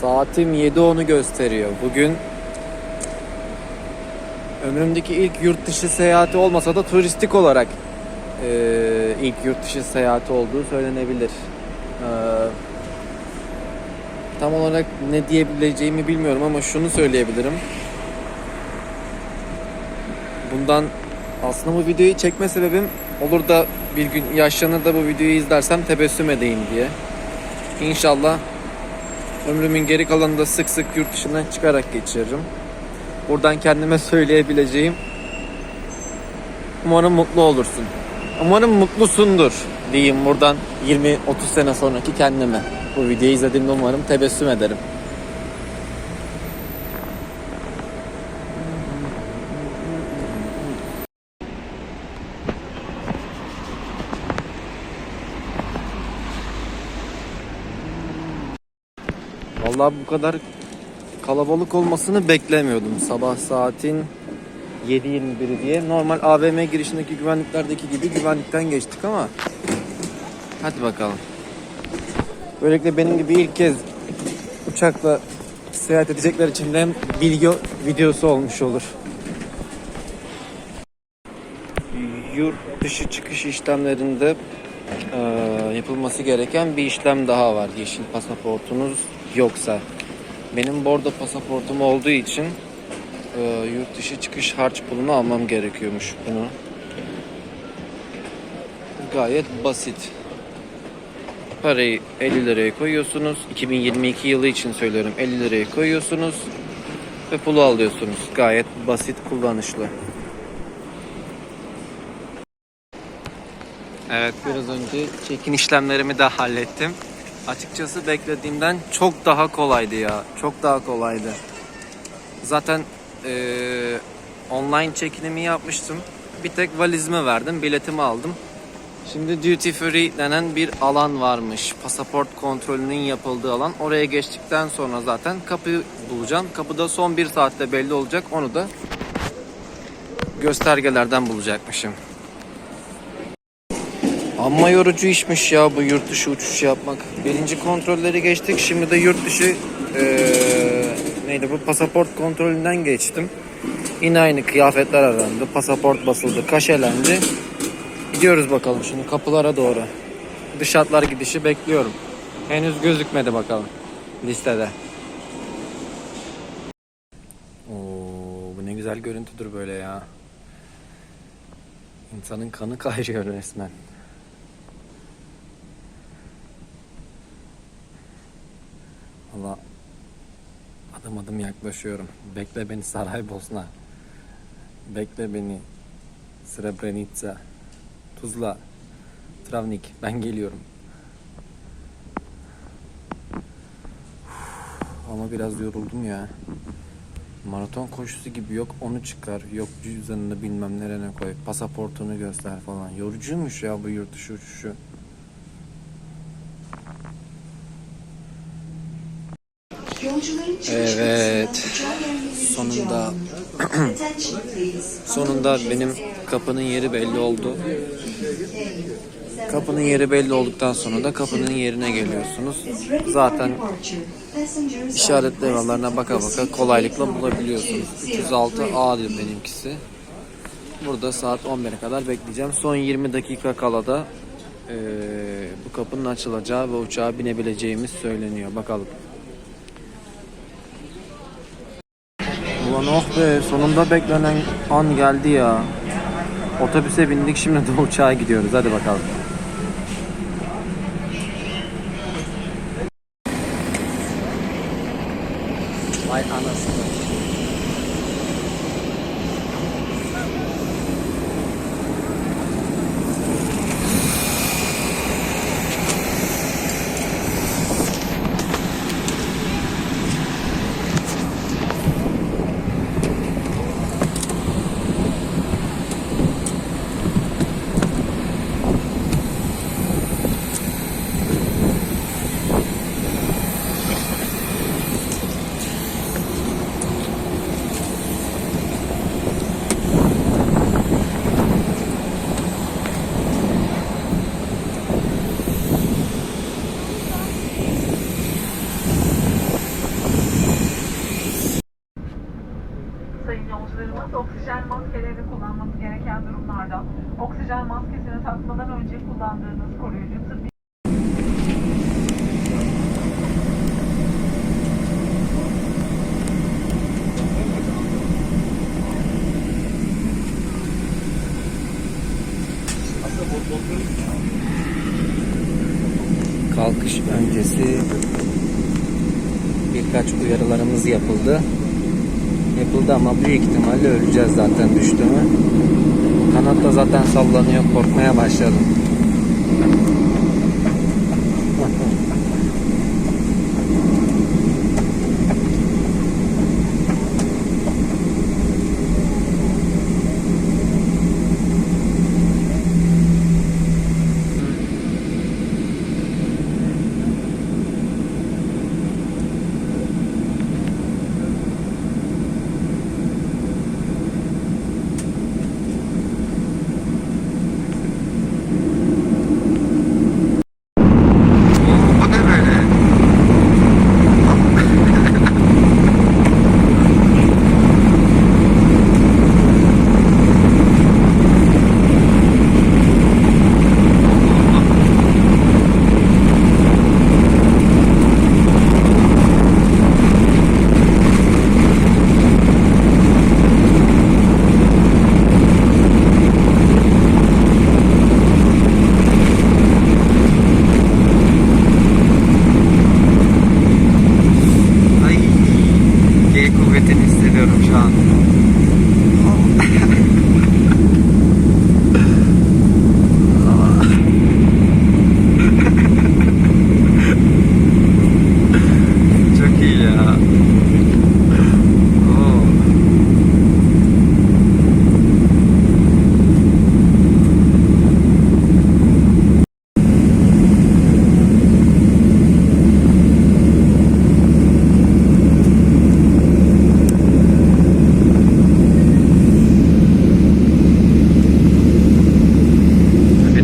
Saatim 7.10'u gösteriyor. Bugün ömrümdeki ilk yurt dışı seyahati olmasa da turistik olarak eee, ilk yurt dışı seyahati olduğu söylenebilir. Eee, tam olarak ne diyebileceğimi bilmiyorum ama şunu söyleyebilirim. Bundan aslında bu videoyu çekme sebebim olur da bir gün yaşlanır da bu videoyu izlersem tebessüm edeyim diye. İnşallah ömrümün geri kalanında sık sık yurt dışından çıkarak geçiririm. Buradan kendime söyleyebileceğim umarım mutlu olursun. Umarım mutlusundur diyeyim buradan 20-30 sene sonraki kendime. Bu videoyu izlediğimde umarım tebessüm ederim. Vallahi bu kadar kalabalık olmasını beklemiyordum. Sabah saatin 7.21'i diye. Normal AVM girişindeki güvenliklerdeki gibi güvenlikten geçtik ama hadi bakalım. Böylelikle benim gibi ilk kez uçakla seyahat edecekler için de hem bilgi videosu olmuş olur. Yurt dışı çıkış işlemlerinde eee, yapılması gereken bir işlem daha var. Yeşil pasaportunuz yoksa. Benim bordo pasaportum olduğu için eee, yurt dışı çıkış harç pulunu almam gerekiyormuş bunu. Gayet basit. Parayı 50 liraya koyuyorsunuz. 2022 yılı için söylüyorum 50 liraya koyuyorsunuz ve pulu alıyorsunuz. Gayet basit kullanışlı. Evet biraz önce çekin işlemlerimi de hallettim. Açıkçası beklediğimden çok daha kolaydı ya. Çok daha kolaydı. Zaten eee, online çekinimi yapmıştım. Bir tek valizimi verdim, biletimi aldım. Şimdi duty free denen bir alan varmış. Pasaport kontrolünün yapıldığı alan. Oraya geçtikten sonra zaten kapıyı bulacağım. Kapıda son bir saatte belli olacak. Onu da göstergelerden bulacakmışım. Amma yorucu işmiş ya bu yurt dışı uçuş yapmak. Birinci kontrolleri geçtik. Şimdi de yurt dışı eee, neydi bu pasaport kontrolünden geçtim. Yine aynı kıyafetler arandı. Pasaport basıldı. Kaşelendi. Gidiyoruz bakalım şimdi kapılara doğru. Dış hatlar gidişi bekliyorum. Henüz gözükmedi bakalım listede. Oo, bu ne güzel görüntüdür böyle ya. İnsanın kanı kayrıyor resmen. Valla adım adım yaklaşıyorum. Bekle beni Saraybosna. Bekle beni Srebrenica. Tuzla. Travnik. Ben geliyorum. Ama biraz yoruldum ya. Maraton koşusu gibi yok onu çıkar, yok cüzdanını bilmem nerene koy, pasaportunu göster falan. Yorucuymuş ya bu yurt dışı uçuşu. Evet. Sonunda sonunda benim kapının yeri belli oldu. Kapının yeri belli olduktan sonra da kapının yerine geliyorsunuz. Zaten işaret levhalarına baka baka kolaylıkla bulabiliyorsunuz. 306 A diyor benimkisi. Burada saat 11'e kadar bekleyeceğim. Son 20 dakika kala da eee, bu kapının açılacağı ve uçağa binebileceğimiz söyleniyor. Bakalım. Ulan oh be sonunda beklenen an geldi ya. Otobüse bindik şimdi de uçağa gidiyoruz. Hadi bakalım. Vay anasını. Kalkış öncesi birkaç uyarılarımız yapıldı. Yapıldı ama büyük ihtimalle öleceğiz zaten düştü mü. Kanat da zaten sallanıyor. Korkmaya başladım. Thank you.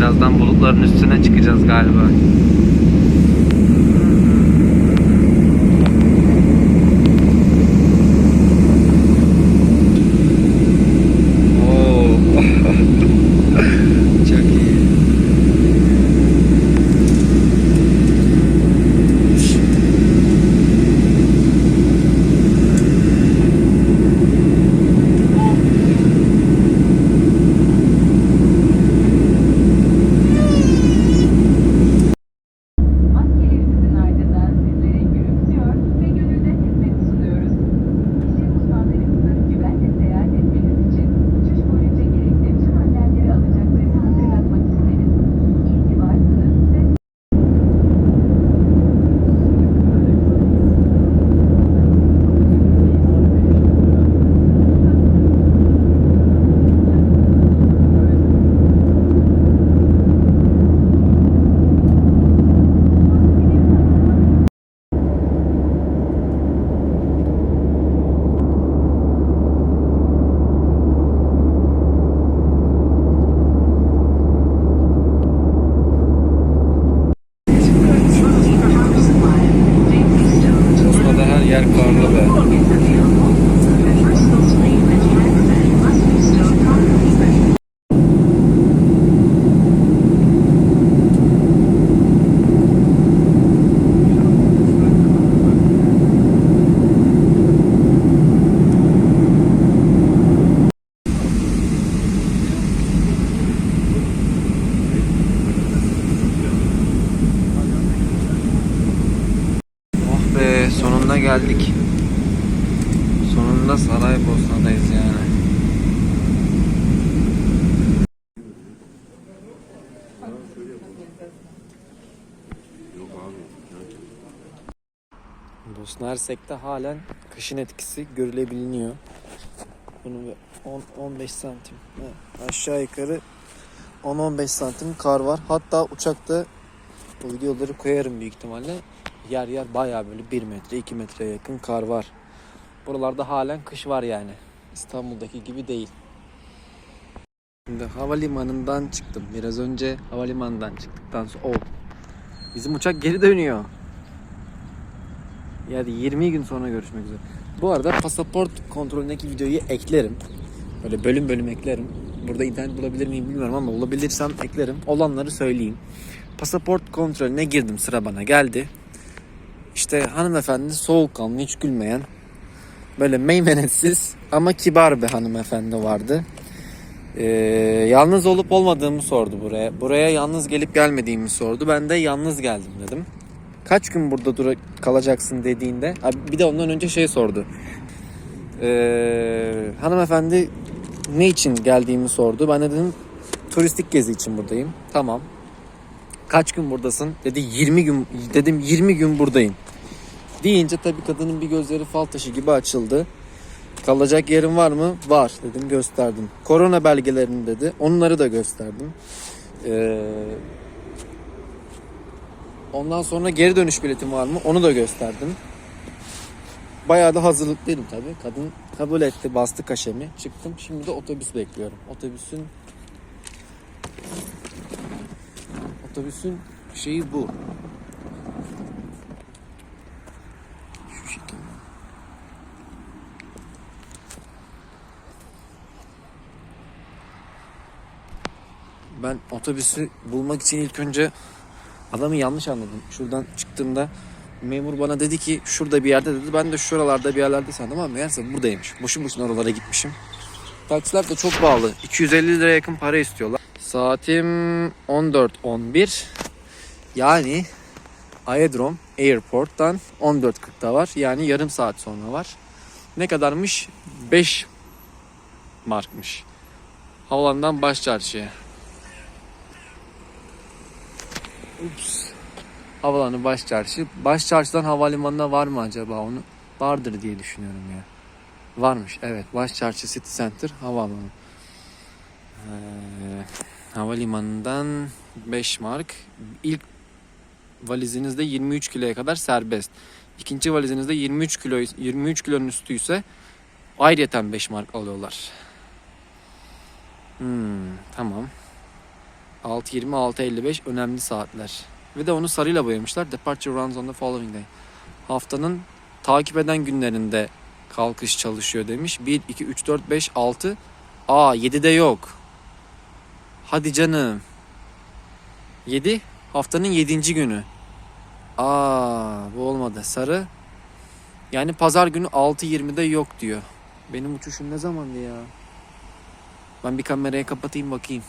Birazdan bulutların üstüne çıkacağız galiba. Oo. Çok iyi. Maskelerimizin ardından sizlere gülümsüyor ve gönülde hizmet sunuyoruz. İşin uzmanlarımızın güvenle seyahat etmeniz için uçuş boyunca gerekli tüm önlemleri alacaklarını hatırlatmak isteriz. İyi ki varsınız ve Bosna'da her yer karlı be. Oh be sonunda geldik. Sonunda Saraybosna'dayız yani. Bosna Hersek'te halen kışın etkisi görülebiliyor. Bunu bir 10-15 santim aşağı yukarı 10-15 santim kar var. Hatta uçakta bu videoları koyarım büyük ihtimalle. Yer yer bayağı böyle 1 metre 2 metreye yakın kar var. Buralarda halen kış var yani. İstanbul'daki gibi değil. Şimdi havalimanından çıktım. Biraz önce havalimanından çıktıktan sonra... Oh. Bizim uçak geri dönüyor. Yani 20 gün sonra görüşmek üzere. Bu arada pasaport kontrolündeki videoyu eklerim. Böyle bölüm bölüm eklerim. Burada internet bulabilir miyim bilmiyorum ama bulabilirsem eklerim. Olanları söyleyeyim. Pasaport kontrolüne girdim sıra bana geldi. İşte hanımefendi soğukkanlı hiç gülmeyen böyle meymenetsiz ama kibar bir hanımefendi vardı. Ee, yalnız olup olmadığımı sordu buraya. Buraya yalnız gelip gelmediğimi sordu. Ben de yalnız geldim dedim. Kaç gün burada dura kalacaksın dediğinde bir de ondan önce şey sordu. Ee, hanımefendi ne için geldiğimi sordu. Ben de dedim turistik gezi için buradayım. Tamam. Kaç gün buradasın? Dedi 20 gün. Dedim 20 gün buradayım. Deyince tabii kadının bir gözleri fal taşı gibi açıldı. Kalacak yerin var mı? Var dedim gösterdim. Korona belgelerini dedi. Onları da gösterdim. Ee, ondan sonra geri dönüş biletim var mı? Onu da gösterdim. Bayağı da hazırlıklıydım tabii. Kadın kabul etti, bastı kaşemi. Çıktım. Şimdi de otobüs bekliyorum. Otobüsün otobüsün şeyi bu. Ben otobüsü bulmak için ilk önce adamı yanlış anladım. Şuradan çıktığımda memur bana dedi ki şurada bir yerde dedi. Ben de şuralarda bir yerlerde sandım ama meğerse buradaymış. Boşu boşuna oralara gitmişim. Taksiler de çok pahalı. 250 liraya yakın para istiyorlar. Saatim 14.11. Yani Aerodrome Airport'tan 14.40'da var. Yani yarım saat sonra var. Ne kadarmış? 5 markmış. Havalandan baş çarşıya. Ups. Havalanı baş çarşı. Baş çarşıdan havalimanına var mı acaba onu? Vardır diye düşünüyorum ya. Varmış evet. Baş çarşı City Center havaalanı. Ee, havalimanından 5 mark. İlk valizinizde 23 kiloya kadar serbest. İkinci valizinizde 23 kilo 23 kilonun üstüyse ayrıyeten 5 mark alıyorlar. Hmm, tamam. 6.20 6.55 önemli saatler. Ve de onu sarıyla boyamışlar. Departure runs on the following day. Haftanın takip eden günlerinde kalkış çalışıyor demiş. 1, 2, 3, 4, 5, 6. Aa 7'de yok. Hadi canım. 7 haftanın 7. günü. Aa bu olmadı. Sarı. Yani pazar günü 6.20'de yok diyor. Benim uçuşum ne zamandı ya? Ben bir kamerayı kapatayım bakayım.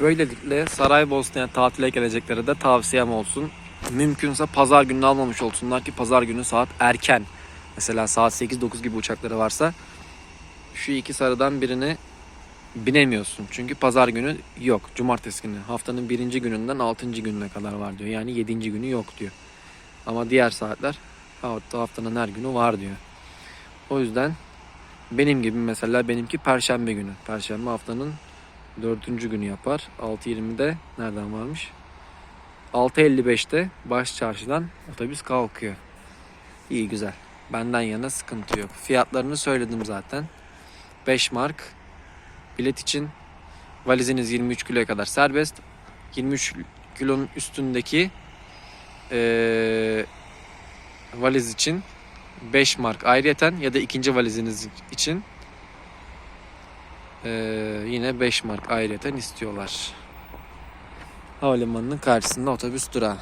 Böylelikle Saraybosna'ya tatile gelecekleri de tavsiyem olsun. Mümkünse pazar gününü almamış olsunlar ki pazar günü saat erken. Mesela saat 8-9 gibi uçakları varsa şu iki sarıdan birini binemiyorsun. Çünkü pazar günü yok. Cumartesi günü. Haftanın birinci gününden altıncı gününe kadar var diyor. Yani yedinci günü yok diyor. Ama diğer saatler haftanın her günü var diyor. O yüzden benim gibi mesela benimki perşembe günü. Perşembe haftanın dördüncü günü yapar. 6.20'de nereden varmış? 6.55'te baş çarşıdan otobüs kalkıyor. İyi güzel. Benden yana sıkıntı yok. Fiyatlarını söyledim zaten. 5 mark. Bilet için valiziniz 23 kiloya kadar serbest. 23 kilonun üstündeki eee, valiz için 5 mark ayrıyeten ya da ikinci valiziniz için eee, yine 5 mark ayrıyeten istiyorlar. Havalimanının karşısında otobüs durağı.